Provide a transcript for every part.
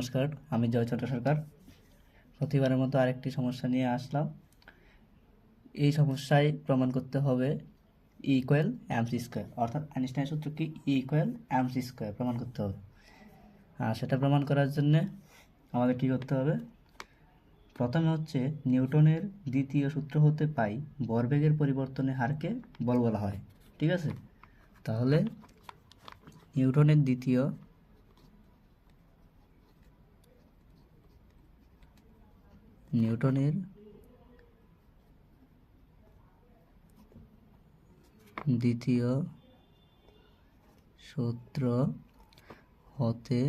নমস্কার, আমি জয়চন্দ্র সরকার। প্রতিবারের মতো আরেকটি সমস্যা নিয়ে আসলাম। এই সমস্যায় প্রমাণ করতে হবে ইকুয়াল অ্যামস স্কোয়ার অর্থাৎ আইনস্টাইন সূত্র কি? ইকুয়াল অ্যামস স্কোয়ার প্রমাণ করতে হবে। আর সেটা প্রমাণ করার জন্য আমাদের কী করতে হবে? প্রথমে হচ্ছে নিউটনের দ্বিতীয় সূত্র হতে পাই বরবেগের পরিবর্তনের হারকে বল বলা হয়, ঠিক আছে? তাহলে নিউটনের দ্বিতীয় নিউটনের দ্বিতীয় সূত্র হতে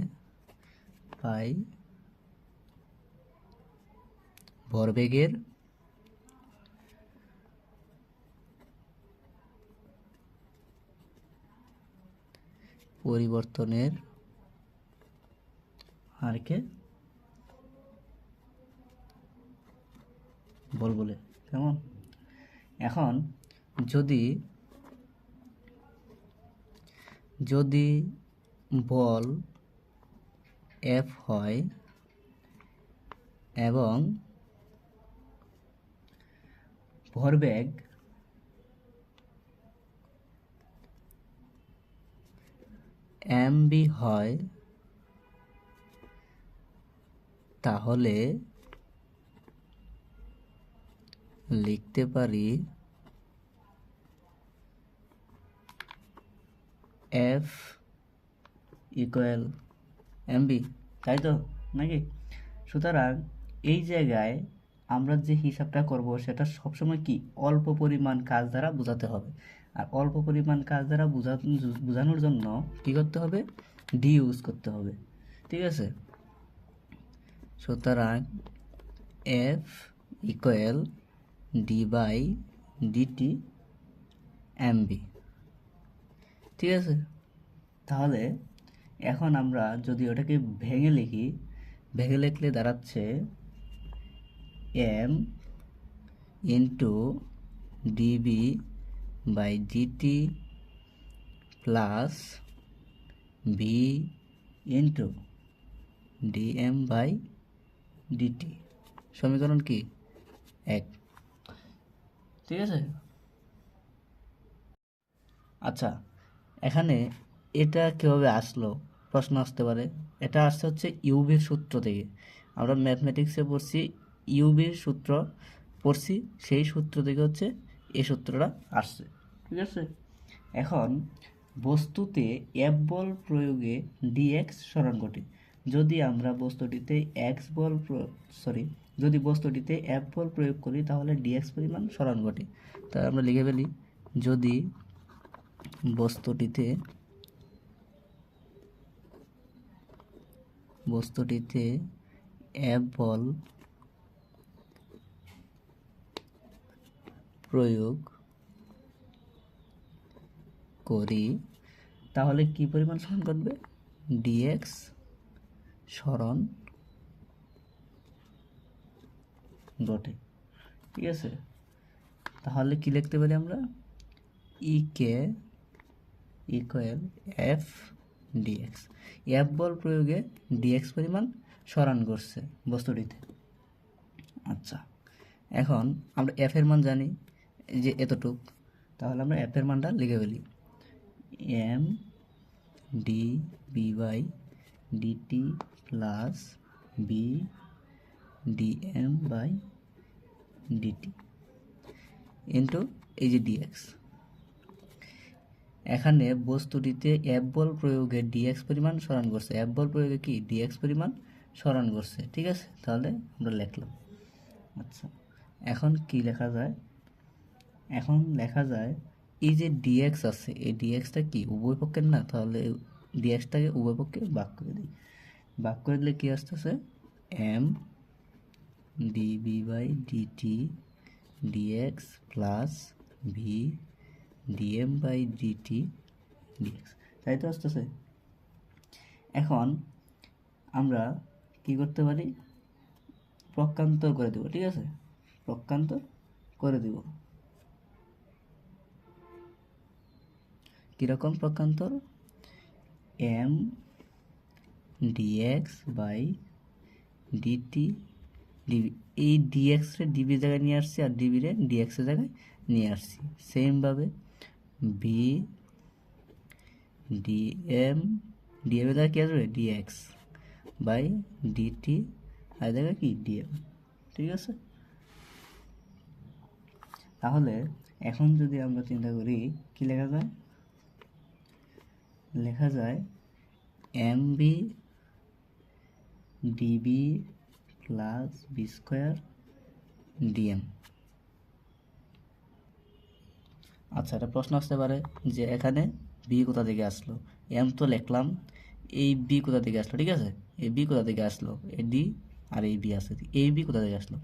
পাই ভরবেগের পরিবর্তনের হারকে বল বলে, কেমন? এখন যদি যদি বল এফ হয় এবং ভরবেগ এম বি হয়, তাহলে লিখতে পারি এফ ইকুয়াল এমবি তাই তো? নাকি? সুতরাং এই জায়গায় আমরা যে হিসাবটা করব সেটা সবসময় কি? অল্প পরিমাণ কাজ দ্বারা বোঝাতে হবে। আর অল্প পরিমাণ কাজ দ্বারা বোঝা বোঝানোর জন্য কি করতে হবে? ডি ইউজ করতে হবে। ঠিক আছে? সুতরাং F equal D by DT MV ঠিক আছে? তাহলে এখন আমরা যদি ওটাকে ভেঙে লিখি, ভেঙে লিখলে দাঁড়াচ্ছে M into DV by DT plus V into DM by DT সমীকরণ কি? এক। ঠিক আছে? আচ্ছা এখানে এটা কীভাবে আসলো? প্রশ্ন আসতে পারে। এটা আসছে হচ্ছে ইউভির সূত্র থেকে। আমরা ম্যাথমেটিক্সে পড়ছি ইউভির সূত্র পড়ছি, সেই সূত্র থেকে হচ্ছে এই সূত্রটা আসছে। ঠিক আছে? এখন বস্তুতে এফ বল প্রয়োগে ডিএক্স সরণ ঘটে যদি আমরা বস্তুটিতে এক্স বল সরি যদি বস্তুটিতে এফ বল প্রয়োগ করি, তাহলে ডিএক্স পরিমাণ সরণ ঘটে। তাই আমরা লিখে ফেলি, যদি বস্তুটিতে বস্তুটিতে এফ বল প্রয়োগ করি, তাহলে কি পরিমাণ স্মরণ করবে ডিএক্স স্মরণ ঘটে ঠিক আছে? তাহলে কি লিখতে পারি আমরা? E K equal F DX F বল প্রয়োগে ডিএক্স পরিমাণ সরান করছে বস্তুটিতে। আচ্ছা এখন আমরা এফ এর মান জানি যে এতটুক। তাহলে আমরা এফ এর মানটা লিখে ফেলি। M D V by DT plus V DM by DT into এই যে ডিএক্স এখানে বস্তুটিতে এফ বল প্রয়োগে ডিএক্স পরিমাণ সরান করছে। এফ বল প্রয়োগে কি? ডিএক্স পরিমাণ সরান করছে। ঠিক আছে? তাহলে আমরা লিখলাম। আচ্ছা এখন কি লেখা যায়? এখন লেখা যায় এই যে ডিএক্স আছে, এই ডিএক্সটা কি? উভয় পক্ষের না? তাহলে ডিএক্সটাকে উভয় পক্ষে ভাগ করে দিই। ভাগ করে দিলে কি আসতেছে? M DV by DT DX plus V DM by DT DX তাই তো আসতেছে। এখন আমরা কি করতে পারি? প্রকান্তর করে দেব, ঠিক আছে? প্রকান্তর করে দেব। কীরকম প্রকান্তর M DX by DT DV এই ডিএক্সরে ডিবি জায়গায় নিয়ে আসছি আর ডিবি রে ডিবিরে ডিএক্সের জায়গায় নিয়ে আসছি। সেমভাবে বি ডিএম ডিএম এর জায়গায় কী আসবে? ডিএক্স বাই ডিটি আর এর জায়গায় কি? ডিএম ঠিক আছে? তাহলে এখন যদি আমরা চিন্তা করি, কি লেখা যায়? লেখা যায় M V DV plus V square DM আচ্ছা একটা প্রশ্ন আসতে পারে যে এখানে বি কোথা থেকে আসলো? এম তো লিখলাম, এই বি কোথা থেকে আসলো, ঠিক আছে? এই বি কোথা থেকে আসলো? এই ডি আর এই বি আসে এই বি কোথা থেকে আসলো?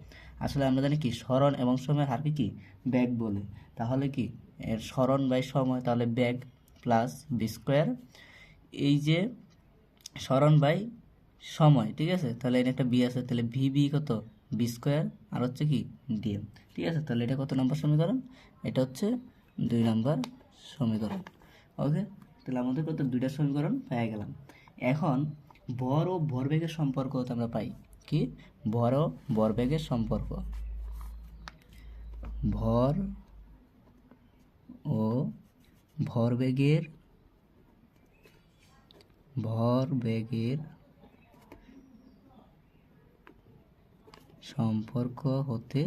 আসলে আমরা জানি কি, স্মরণ এবং সময়ের হারকে কি? ব্যাগ বলে। তাহলে কি? এর স্মরণ বাই সময়, তাহলে ব্যাগ প্লাস বি স্কোয়ার এই যে স্মরণ বাই সময়, ঠিক আছে? তাহলে এটা একটা বি আছে, তাহলে ভি বি কত? বি স্কোয়ার আর হচ্ছে কি? ডিএম ঠিক আছে? তাহলে এটা কত নম্বর সমীকরণ? এটা হচ্ছে দুই নম্বর সমীকরণ ওকে তাহলে আমাদের কত? দুইটা সমীকরণ পেয়ে গেলাম। এখন ভর ও ভরবেগের সম্পর্ক আমরা পাই। কি? ভর ও ভরবেগের সম্পর্ক। ভর ও ভরবেগের ভরবেগের সম্পর্ক হতে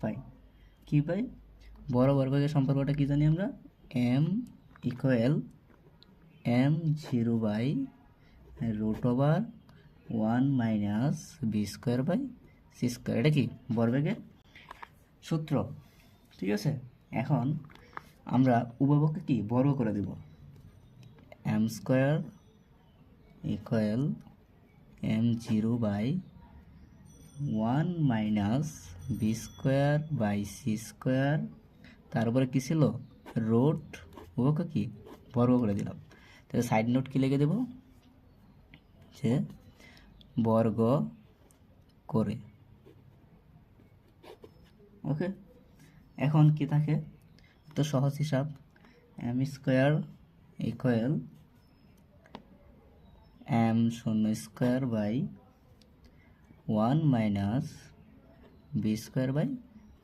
পাই কি পাই? বড় বর্গের সম্পর্কটা কি জানি আমরা? M equal M zero by root over one minus V square by C square এটা কি? বর্গের সূত্র। ঠিক আছে? এখন আমরা উপভোগকে কি? বর্গ করে দেব। M square equal M zero by one minus V square by C square. তারপরে কী ছিল? রোড ওকে কি? বর্গ করে দিলাম। তাহলে সাইড নোট কি লিখে দেব? যে বর্গ করে। ওকে? এখন কি থাকে? তো সহজ হিসাব। এম স্কোয়ার ইকুয়াল এম শূন্য square by one minus V square by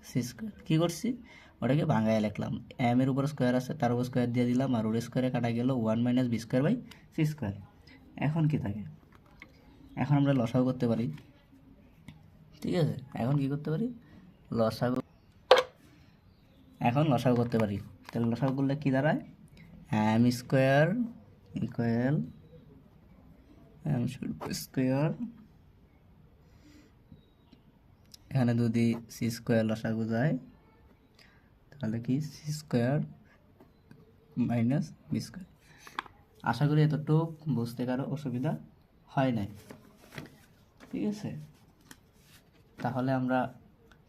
C square. কী করছি? ওটাকে ভাঙায় লিখলাম। এম এর উপর স্কোয়ার আছে, তার উপর স্কোয়ার দিয়ে দিলাম আর ওর স্কোয়ারে কাটা গেল one minus V square by C square. এখন কি থাকে? এখন আমরা লসাও করতে পারি। ঠিক আছে? এখন কি করতে পারি? লসাগু। এখন লসাগু করতে পারি। তাহলে লসাগু করলে কী দাঁড়ায়? M square equal M square এখানে যদি সি স্কোয়ার লসাগু যায়, তাহলে কি C square minus V square আশা করি এতটুক বুঝতে কারও অসুবিধা হয় নাই। ঠিক আছে? তাহলে আমরা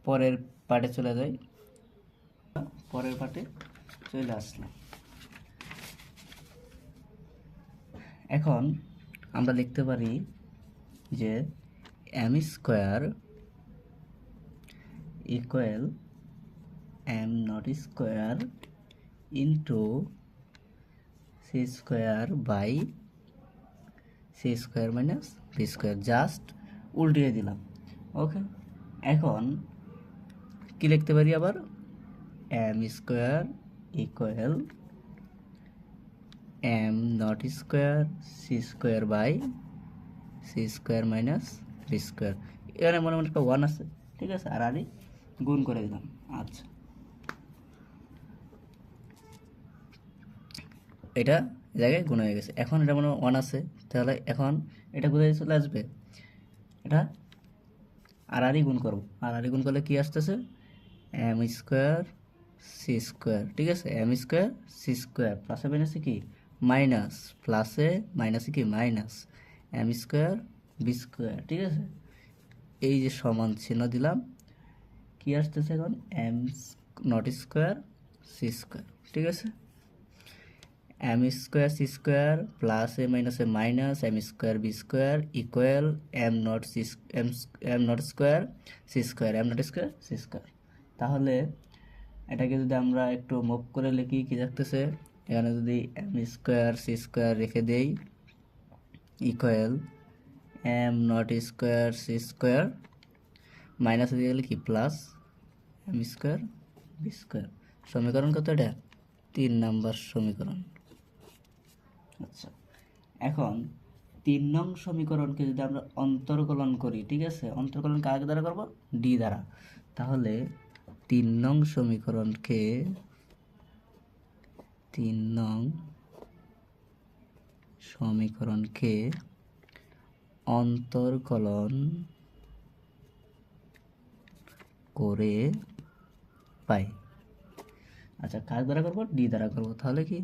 পরের পার্টে চলে যাই। পরের পার্টে চলে আসলাম। এখন আমরা লিখতে পারি যে M square equal M not square into C square by C square minus V square just উল্টিয়ে দিলাম। ওকে এখন কি লিখতে পারি আবার? M square equal M not square C square by C square minus V square এখানে মনে মনে একটা ওয়ান আছে। ঠিক আছে? আর আরই গুণ করে দিলাম। আচ্ছা। এটা জায়গায় গুণ হয়ে গেছে। এখন এটা মনে ওয়ান আছে। তাহলে এখন এটা কোথায় চলে আসবে? এটা আরই গুণ করব। আরই গুণ করলে কি আসতেছে? এম স্কোয়ার সি স্কোয়ার ঠিক আছে? এম স্কোয়ার সি স্কোয়ার প্লাসে মাইনাসে কি? মাইনাস প্লাসে মাইনাসে কি? Minus M square V square ঠিক আছে? এই যে সমান চিহ্ন দিলাম। কি আসতেছে এখন? M not square C square ঠিক আছে? M square C square plus A minus minus M square V square equal M not C M M not square C square M not square C square তাহলে এটাকে যদি আমরা একটু move করে লিখি, কি থাকতেছে? এখানে যদি এম স্কোয়ার সি স্কোয়ার রেখে দেই equal M not square C square minus দিয়ে গেলে কি? Plus M square V square সমীকরণ কত এটা? তিন নাম্বার সমীকরণ। আচ্ছা এখন তিন নং সমীকরণকে যদি আমরা অন্তর্কলন করি, ঠিক আছে? অন্তর্কলন কার দ্বারা করব? ডি দ্বারা। তাহলে তিন নং সমীকরণকে তিন নং সমীকরণকে অন্তর্কলন করে পাই। আচ্ছা কার দ্বারা করব? ডি দ্বারা করব। তাহলে কি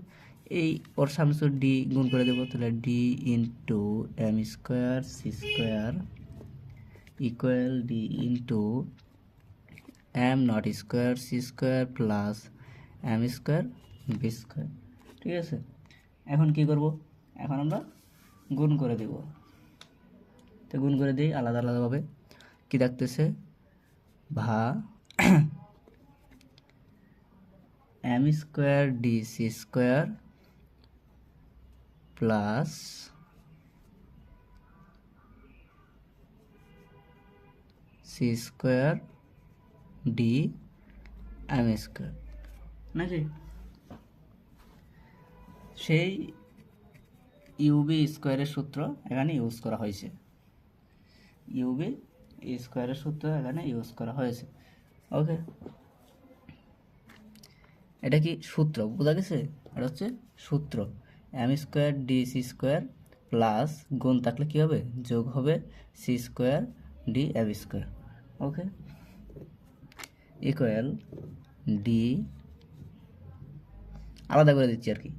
এই ওর সামনে ডি গুণ করে দেবো, তাহলে D into M square C square equal D into M not square C square plus M square V square. ঠিক আছে? এখন কি করব? এখন আমরা গুণ করে দেব। তো গুণ করে দিই, আলাদা, আলাদাভাবে। কী থাকতেছে ভা M square D C square plus C square D M square, নাকি? সেই ইউবি স্কোয়ারের সূত্র এখানে ইউজ করা হয়েছে। ইউবি স্কোয়ারের সূত্র এখানে ইউজ করা হয়েছে। ওকে এটা কি সূত্র? বোঝা গেছে? এটা হচ্ছে সূত্র। M square D C square plus গুণ থাকলে কী হবে? যোগ হবে C square D M square okay equal D আলাদা করে দিচ্ছি আর কি।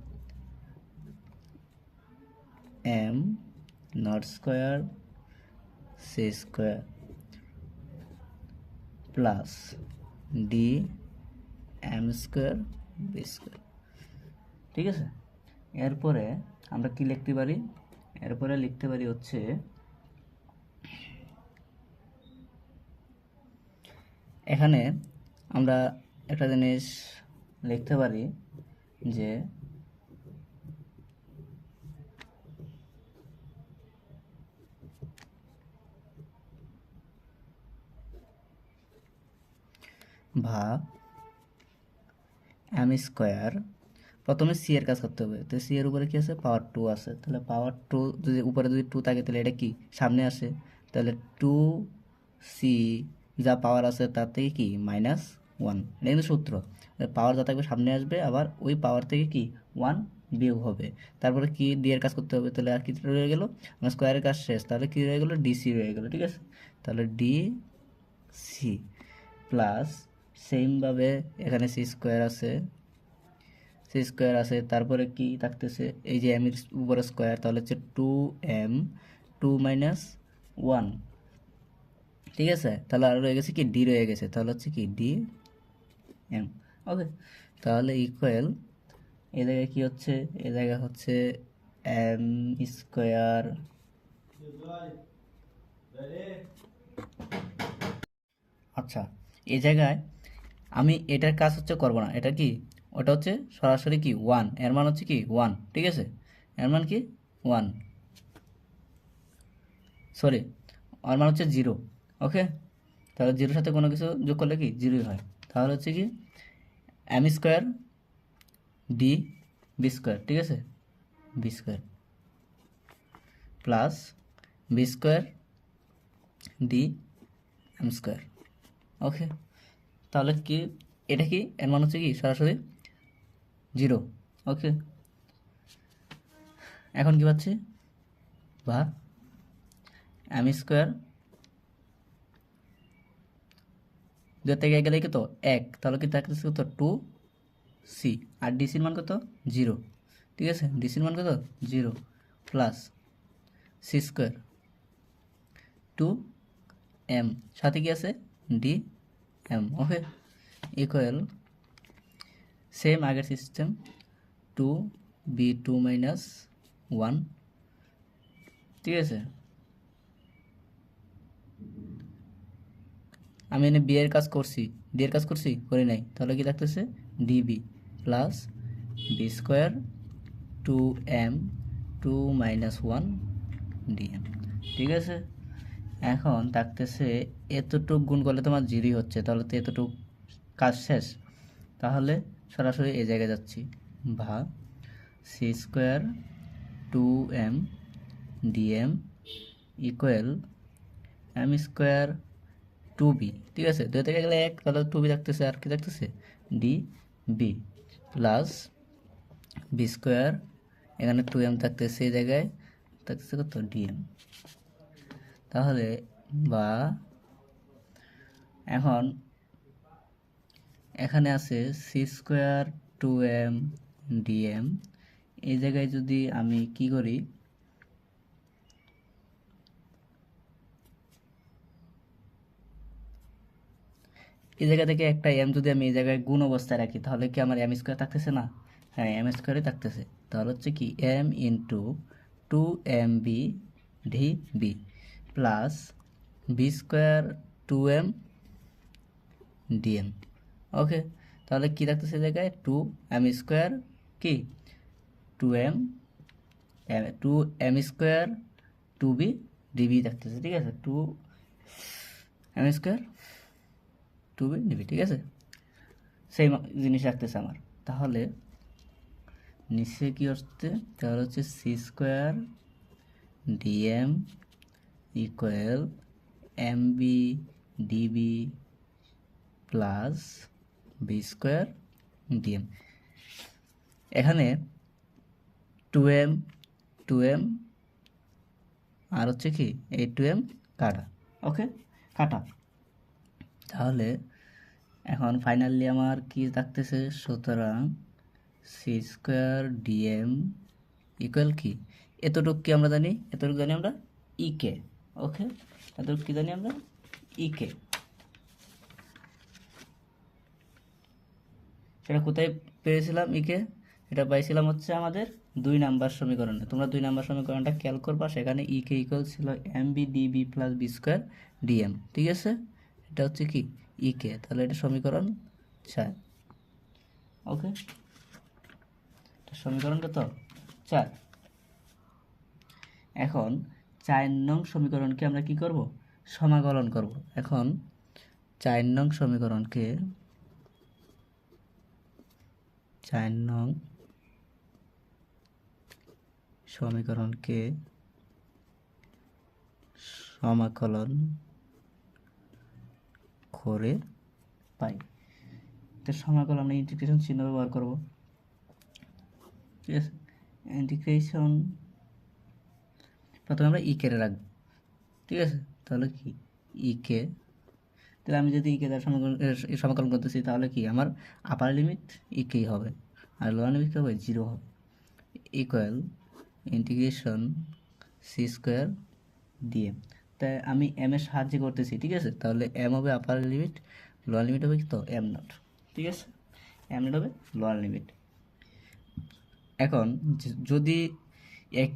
M not square C square plus D M square V square ঠিক আছে? এরপরে আমরা কি লিখতে পারি? এরপরে লিখতে পারি হচ্ছে এখানে আমরা একটা জিনিস লিখতে পারি যে ভা এম স্কোয়ার প্রথমে সি এর কাজ করতে হবে। তো সি এর উপরে কি আছে? পাওয়ার টু আছে। তাহলে পাওয়ার টু যদি উপরে যদি টু থাকে, তাহলে এটা কি? সামনে আসে। তাহলে টু সি যা পাওয়ার আছে, তার থেকে কি? মাইনাস ওয়ান এটা কিন্তু সূত্র। পাওয়ার যা থাকবে সামনে আসবে, আবার ওই পাওয়ার থেকে কি? ওয়ান বিয়োগ হবে। তারপরে কি ডি এর কাজ করতে হবে? তাহলে আর কি রয়ে গেল? আমার স্কোয়ারের কাজ শেষ। তাহলে কি রয়ে গেলো? ডিসি রয়ে গেলো, ঠিক আছে? তাহলে ডি সি প্লাস সেমভাবে এখানে সি স্কোয়ার আছে। সি স্কোয়ার আছে, তারপরে কি থাকতেছে? এই যে এম এর উপরে স্কোয়ার তাহলে হচ্ছে two M two minus one ঠিক আছে? তাহলে আর রয়ে গেছে কি? ডি রয়ে গেছে। তাহলে হচ্ছে কি? ডি এম ওকে তাহলে ইকুয়াল এ জায়গায় কি হচ্ছে? এ জায়গায় হচ্ছে এম স্কোয়ার আচ্ছা এই জায়গায় আমি এটার কাজ হচ্ছে করব না। এটা কি? ওটা হচ্ছে সরাসরি কি? ওয়ানের মান হচ্ছে কি? ওয়ান ঠিক আছে? এর মান কি? ওয়ান সরি ওর মান হচ্ছে জিরো ওকে তাহলে জিরোর সাথে কোনো কিছু যোগ করলে কি? জিরোই হয়। তাহলে হচ্ছে কি? M square D V square ঠিক আছে? V square plus V square D M square okay তাহলে কি এটা কি? এর মান হচ্ছে কি? সরাসরি জিরো। ওকে। এখন কি পাচ্ছি? বা এম স্কোয়ার দু থেকে এক গেলে কি তো? এক। তাহলে কি থাকতেছে কত টু সি আর ডিসির মান কত? জিরো। ঠিক আছে? ডিসির মান কত? Zero plus C square two M সাথে কি আছে? D M okay equal same আগের system two V two minus one ঠিক আছে? আমি এনে বি এর কাজ করছি ডি এর কাজ করছি? করি নাই। তাহলে কি থাকতেছে DV plus V square two M two minus one DM ঠিক আছে? এখন থাকতেছে এতটুক গুণ করলে তোমার জিরোই হচ্ছে, তাহলে তো এতটুক কাজ শেষ। তাহলে সরাসরি এই জায়গায় যাচ্ছি। ভা C square two M DM equal M square two V ঠিক আছে? দুই থেকে গেলে এক, তাহলে টু বি থাকতেছে। আর কি থাকতেছে? D V plus V square এখানে টু এম থাকতেছে, এই জায়গায় থাকতেছে কত? ডিএম তাহলে বা এখন এখানে আছে C square two M DM এই জায়গায় যদি আমি কি করি, এই জায়গা থেকে একটা এম যদি আমি এই জায়গায় গুণ অবস্থায় রাখি, তাহলে কি আমার এম স্কোয়ার থাকতেছে না? হ্যাঁ এম স্কোয়ারই থাকতেছে। তাহলে হচ্ছে কি M into two M V D V plus V square two M DM okay তাহলে কী থাকতেছে জায়গায়? টু এম স্কোয়ার কি? Two M two M square two V DV থাকতেছে, ঠিক আছে? Two M square two V DV ঠিক আছে? সেই জিনিস রাখতেছে আমার। তাহলে নিচে কি হচ্ছে তাহলে হচ্ছে C square DM equal M V DV plus V square DM. এখানে টু এম টু এম, আর হচ্ছে কি এই টু এম কাটা। ওকে? কাটা। তাহলে এখন ফাইনালি আমার কি থাকতেছে? সুতরাং সি স্কোয়ার ডিএম ইকুয়াল কি? এতটুকু কি আমরা জানি? এতটুকু জানি আমরা ইকে ওকে? এতটুকু কি জানি আমরা? ইকে সেটা কোথায় পেয়েছিলাম ইকে এটা পাইছিলাম হচ্ছে আমাদের দুই নাম্বার সমীকরণে। তোমরা দুই নাম্বার সমীকরণটা ক্যাল করবা, সেখানে ইকে ইকুয়াল ছিল M V DV plus V square DM ঠিক আছে? এটা হচ্ছে কি? ইকে তাহলে এটা সমীকরণ চার। ওকে? সমীকরণ কত চার। এখন চার নং সমীকরণকে আমরা কি করব? সমাকলন করব। এখন চার নং সমীকরণকে চার নং সমীকরণকে সমাকলন করে পাই। তো সমাকলন আমরা ইন্টিগ্রেশন চিহ্ন ব্যবহার করব। ঠিক আছে? ইন্টিগ্রেশন প্রথমে আমরা ই কে রাখব। ঠিক আছে? তাহলে কি? ই কে তাহলে আমি যদি ই কে দ্বারা সমাকলন সমাকলন করতেছি তাহলে কি? আমার আপার লিমিট ই কেই হবে আর লোয়ার লিমিট হবে? জিরো হবে। Equal integration C square DM তাই আমি এম এর সাহায্যে করতেছি, ঠিক আছে? তাহলে এম হবে আপার লিমিট লোয়ার লিমিট হবে কি তো? এম নট ঠিক আছে? এম নট হবে লোয়ার লিমিট এখন যদি এক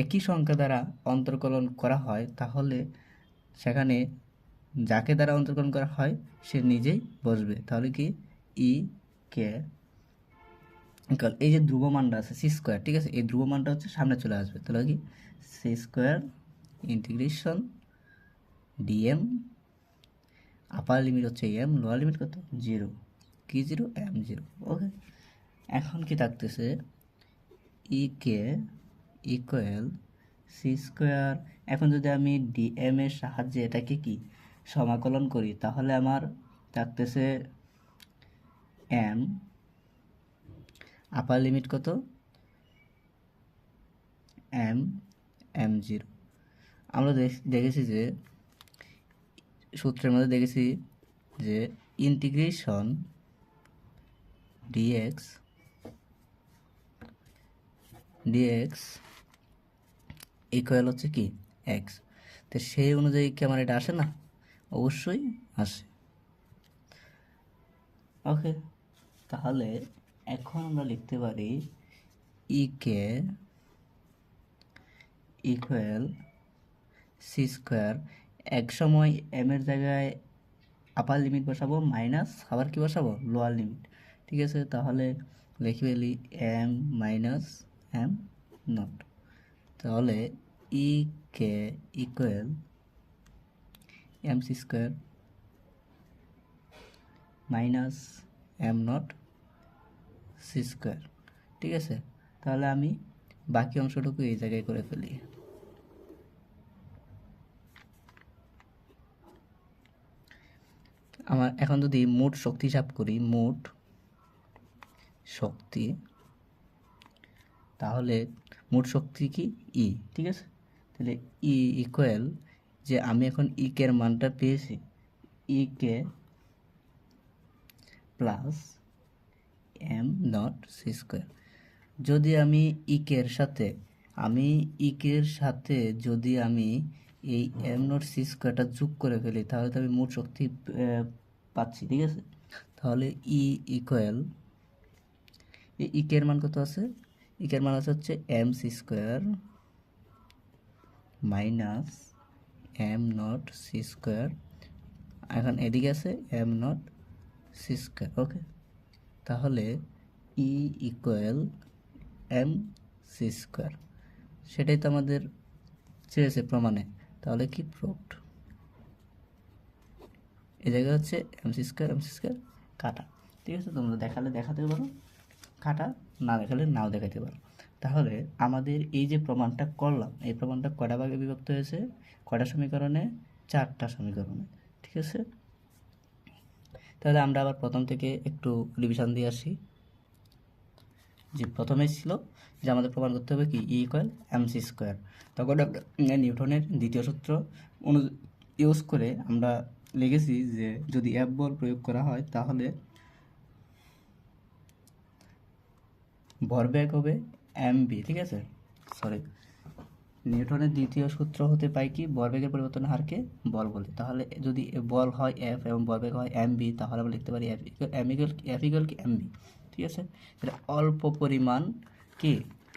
একই সংখ্যা দ্বারা অন্তর্কলন করা হয়, তাহলে সেখানে যাকে দ্বারা অন্তর্কলন করা হয়, সে নিজেই বসবে। তাহলে কি? ই, কে, equal, এই যে ধ্রুব মানটা আছে সি স্কোয়ার ঠিক আছে? এই ধ্রুব মানটা হচ্ছে সামনে চলে আসবে। তাহলে কি? C square integration DM upper limit হচ্ছে এম লোয়ার লিমিট কত? জিরো কি জিরো এম জিরো ওকে এখন কি থাকতেছে? E, K equal C square এখন যদি আমি ডিএম এর সাহায্যে এটাকে কি সমাকলন করি, তাহলে আমার থাকতেছে এম আপার লিমিট কত? এম এম জিরো আমরা দেখ- দেখেছি যে, সূত্রের মধ্যে দেখেছি যে ইন্টিগ্রেশন ডিএক্স ডিএক্স ইকুয়াল হচ্ছে কি? এক্স তো সেই অনুযায়ী কি আমার এটা আসে না? অবশ্যই আসে। ওকে তাহলে এখন আমরা লিখতে পারি E K equal C square এক সময় এম এর জায়গায় আপার লিমিট বসাবো মাইনাস আবার কি বসাবো? লোয়ার লিমিট ঠিক আছে, তাহলে লিখে ফেলি এম মাইনাস এম নট তাহলে E K equal M C square minus M not C square. ঠিক আছে? তাহলে আমি বাকি অংশটুকু এই জায়গায় করে ফেলি। আমার এখন যদি মোট শক্তি হিসাব করি, মোট শক্তি, তাহলে মোট শক্তি কি? ই ঠিক আছে? তাহলে ই ইকুয়াল যে আমি এখন ই কের মানটা পেয়েছি E K plus M not C square যদি আমি ইকের সাথে, আমি ইকের সাথে যদি আমি এই এম নট সি স্কোয়ারটা যোগ করে ফেলি, তাহলে তো আমি মোট শক্তি পাচ্ছি, ঠিক আছে? তাহলে ই ইকুয়াল ইকের মান কত আছে? ইকের মান আছে হচ্ছে M C square minus M not C square এখন এদিকে আছে M not C square okay তাহলে E equal M C square সেটাই তো আমাদের চেয়েছে প্রমাণে, তাহলে কি প্রুফড এই জায়গায় হচ্ছে M C square M C square কাটা, ঠিক আছে? তোমরা দেখালে দেখাতে পারো, কাটা, না দেখালে নাও দেখাতে পারো। তাহলে আমাদের এই যে প্রমাণটা করলাম, এই প্রমাণটা কটা ভাগে বিভক্ত হয়েছে? কটা সমীকরণে? চারটা সমীকরণে, ঠিক আছে? তাহলে আমরা আবার প্রথম থেকে একটু রিভিশন দিয়ে আসি। যে প্রথমে ছিল যে আমাদের প্রমাণ করতে হবে কি? E equal M C square তখন নিউটনের দ্বিতীয় সূত্র অনু ইউজ করে আমরা লিখেছি যে যদি অ্যাপ বল প্রয়োগ করা হয়, তাহলে ভরবেগ হবে বি, ঠিক আছে? সরি নিউটনের দ্বিতীয় সূত্র হতে পাই কি? ভরবেগের পরিবর্তন হারকে বল বলে। তাহলে যদি বল হয় এফ এবং ভরবেগ হয় এম বি তাহলে আমরা লিখতে পারি এম ইকুয়াল এফ ইকুয়াল কি? এম ঠিক আছে? এটা অল্প পরিমাণ কি?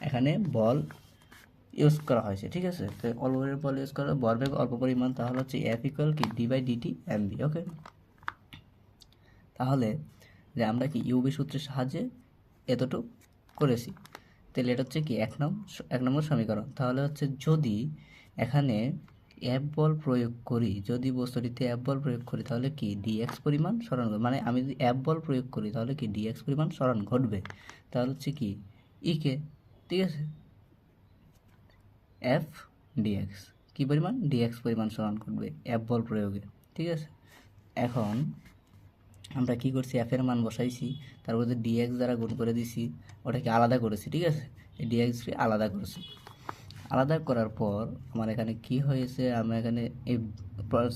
এখানে বল ইউজ করা হয়েছে, ঠিক আছে? তো অল্প বল ইউজ করা ভরবেগ অল্প পরিমাণ, তাহলে হচ্ছে এফ ইকুয়াল কি? D by DT M V okay তাহলে যে আমরা কি ইউবি সূত্রের সাহায্যে এতটুকু করেছি। তাহলে এটা হচ্ছে কি? এক নম্বর এক নম্বর সমীকরণ। তাহলে হচ্ছে যদি এখানে অ্যাপ বল প্রয়োগ করি, যদি বস্তুটিতে অ্যাপ বল প্রয়োগ করি, তাহলে কি ডিএক্স পরিমাণ স্মরণ মানে আমি যদি অ্যাপ বল প্রয়োগ করি, তাহলে কি ডিএক্স পরিমাণ স্মরণ ঘটবে? তাহলে হচ্ছে কি? ইকে ঠিক আছে? এফ ডিএক্স কী পরিমাণ? ডিএক্স পরিমাণ স্মরণ ঘটবে অ্যাপ বল প্রয়োগে, ঠিক আছে? এখন আমরা কি করছি? এফ এর মান বসাইছি, তারপর যে ডিএক্স দ্বারা গুণ করে দিছি, ওটাকে আলাদা করেছি, ঠিক আছে? এই ডিএক্সকে আলাদা করেছি। আলাদা করার পর আমার এখানে কি হয়েছে? আমরা এখানে এই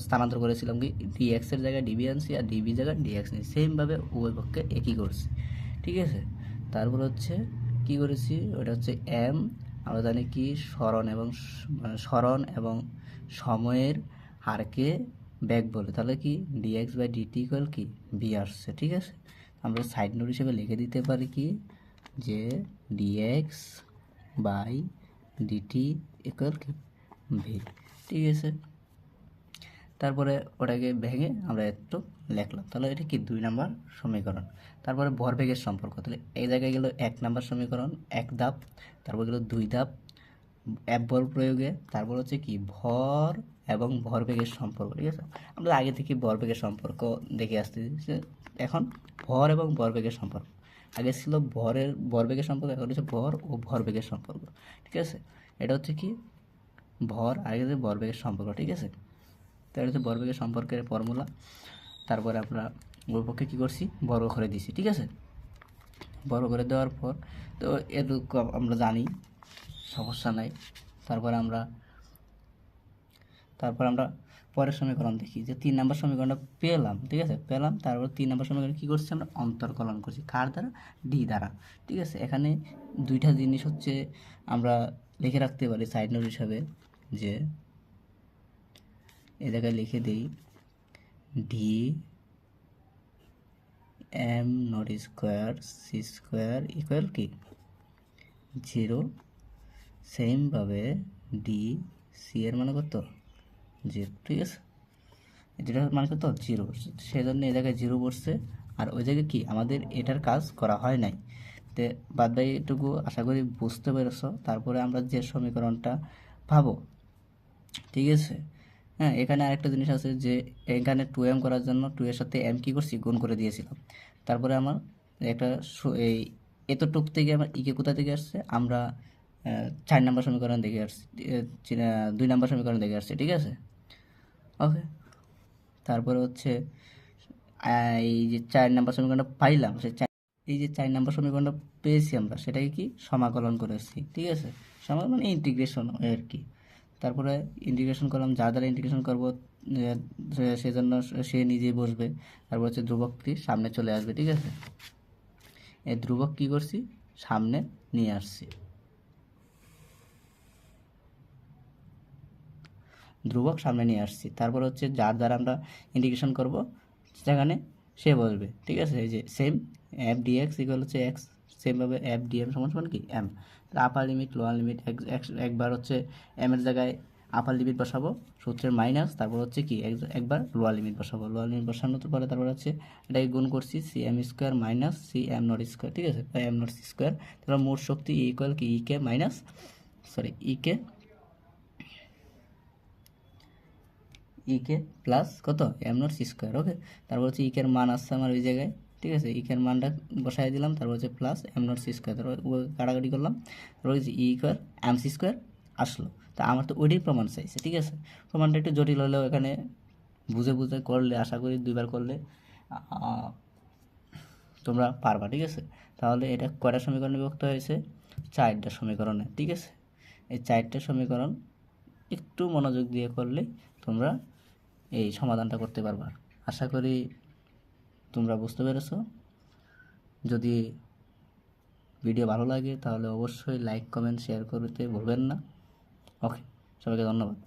স্থানান্তর করেছিলাম কি? ডিএক্সের জায়গায় ডিবি আনছি আর ডিবি জায়গায় ডিএক্স নিয়েছি। সেমভাবে উভয় পক্ষে একই করছি, ঠিক আছে? তারপর হচ্ছে কি করেছি? ওটা হচ্ছে এম আমরা জানি কি? স্মরণ এবং মানে স্মরণ এবং সময়ের হারকে ব্যাক বলে, তাহলে কি ডিএক্স বাই ডিটি ইকুয়াল কি? বি আসছে, ঠিক আছে? আমরা সাইড নোট হিসেবে লিখে দিতে পারি কি? যে ডিএক্স বাই ডিটি ইকুয়াল কি? ভি ঠিক আছে? তারপরে ওটাকে ভেঙে আমরা একটু লিখলাম। তাহলে এটা কি? দুই নাম্বার সমীকরণ। তারপরে ভরবেগের সম্পর্ক, তাহলে এই জায়গায় গেল এক নাম্বার সমীকরণ, এক ধাপ, তারপর গেল দুই ধাপ এক বল প্রয়োগে, তারপর হচ্ছে কি? ভর এবং ভরবেগের সম্পর্ক, ঠিক আছে? আমরা আগে থেকে ভরবেগের সম্পর্ক দেখে আসতেছি এখন ভর এবং ভরবেগের সম্পর্ক। আগে ছিল ভরের, ভরবেগের সম্পর্ক, এখন হচ্ছে ভর ও ভরবেগের সম্পর্ক, ঠিক আছে? এটা হচ্ছে কি? ভর আগে যে ভরবেগের সম্পর্ক, ঠিক আছে? তো এটা হচ্ছে ভরবেগের সম্পর্কের ফর্মুলা তারপরে আমরা ওর পক্ষে কী করছি? বর্গ করে দিছি ঠিক আছে? বর্গ করে দেওয়ার পর, তো এটুকু আমরা জানি, সমস্যা নাই। তারপরে আমরা তারপর আমরা পরের সমীকরণ দেখি, যে তিন নম্বর সমীকরণটা পেলাম, ঠিক আছে? পেলাম, তারপর তিন নম্বর সমীকরণ কী করছি আমরা? অন্তর্কলন করছি। কার দ্বারা? ডি দ্বারা, ঠিক আছে? এখানে দুইটা জিনিস হচ্ছে আমরা লিখে রাখতে পারি সাইড নোট হিসাবে, যে এ জায়গায় লিখে দিই D M not square C square equal কি জিরো সেমভাবে ডি সি এর মানে কত? জিরো ঠিক আছে? যেটার মানে কত জিরো সেজন্য এই জায়গায় জিরো বসছে। আর ওই জায়গায় কি? আমাদের এটার কাজ করা হয় নাই। তে বাদ বাকি এটুকু আশা করি বুঝতে পেরেছ। তারপরে আমরা যে সমীকরণটা পাবো ঠিক আছে? হ্যাঁ এখানে আরেকটা জিনিস আছে যে, এখানে টু এম করার জন্য টু এর সাথে এম কী করছি? গুণ করে দিয়েছিলাম। তারপরে আমার একটা এই এতটুক থেকে আমার ইকে কোথা থেকে আসছে? আমরা চার নাম্বার সমীকরণ দেখে আসছি। দুই নাম্বার সমীকরণ দেখে আসছে। ঠিক আছে? ওকে তারপরে হচ্ছে এই যে চার নাম্বার সমীকরণটা পাইলাম সে চার- এই যে চার নাম্বার সমীকরণটা পেয়েছি আমরা, সেটাকে কি সমাকলন করেছি, ঠিক আছে? সমাকলন মানে ইন্টিগ্রেশন আর কি? তারপরে ইন্টিগ্রেশন করলাম, যার দ্বারা ইন্টিগ্রেশন করব সেজন্য সে নিজেই বসবে, তারপর হচ্ছে ধ্রুবকটি সামনে চলে আসবে, ঠিক আছে? এই ধ্রুবক কী করছি? সামনে নিয়ে আসছি। ধ্রুবক সামনে নিয়ে আসছি। তারপর হচ্ছে যার দ্বারা আমরা ইন্টিগ্রেশন করব সেখানে সে বসবে। ঠিক আছে? এই যে সেম এফ ডিএক্স ইকুয়াল হচ্ছে এক্স সেমভাবে এফ ডিএম সমান সমান কি? M upper limit lower limit একবার হচ্ছে এম এর জায়গায় আপার লিমিট বসাবো, সূত্রের মাইনাস তারপর হচ্ছে কি? এক- একবার লোয়ার লিমিট বসাবো। লোয়ার লিমিট বসানোর পরে তারপর হচ্ছে এটাকে গুণ করছি C M square minus C M not square ঠিক আছে? এম নট স্কোয়ার তারপর মোট শক্তি ইকুয়াল কি? EK minus sorry EK EK plus কত? এম নট স্কোয়ার ওকে তারপর হচ্ছে ইকের মান আসছে আমার ওই জায়গায়, ঠিক আছে? ইকের মানটা বসাই দিলাম, তারপর হচ্ছে plus M not C square তারপর কাটাকাটি করলাম, তারপর হচ্ছে E square M C square আসলো। তা আমার তো ওইটাই প্রমাণ চাইছে, ঠিক আছে? প্রমাণটা একটু জটিল হলেও এখানে বুঝে বুঝে করলে, আশা করি দুইবার করলে তোমরা পারবা, ঠিক আছে? তাহলে এটা কয়টা সমীকরণে বিভক্ত হয়েছে? চারটা সমীকরণে, ঠিক আছে? এই চারটা সমীকরণ একটু মনোযোগ দিয়ে করলে তোমরা এই সমাধানটা করতে পারবা। আশা করি তোমরা বুঝতে পেরেছ। যদি ভিডিও ভালো লাগে তাহলে অবশ্যই লাইক কমেন্ট শেয়ার করতে ভুলবেন না। ওকে সবাইকে ধন্যবাদ।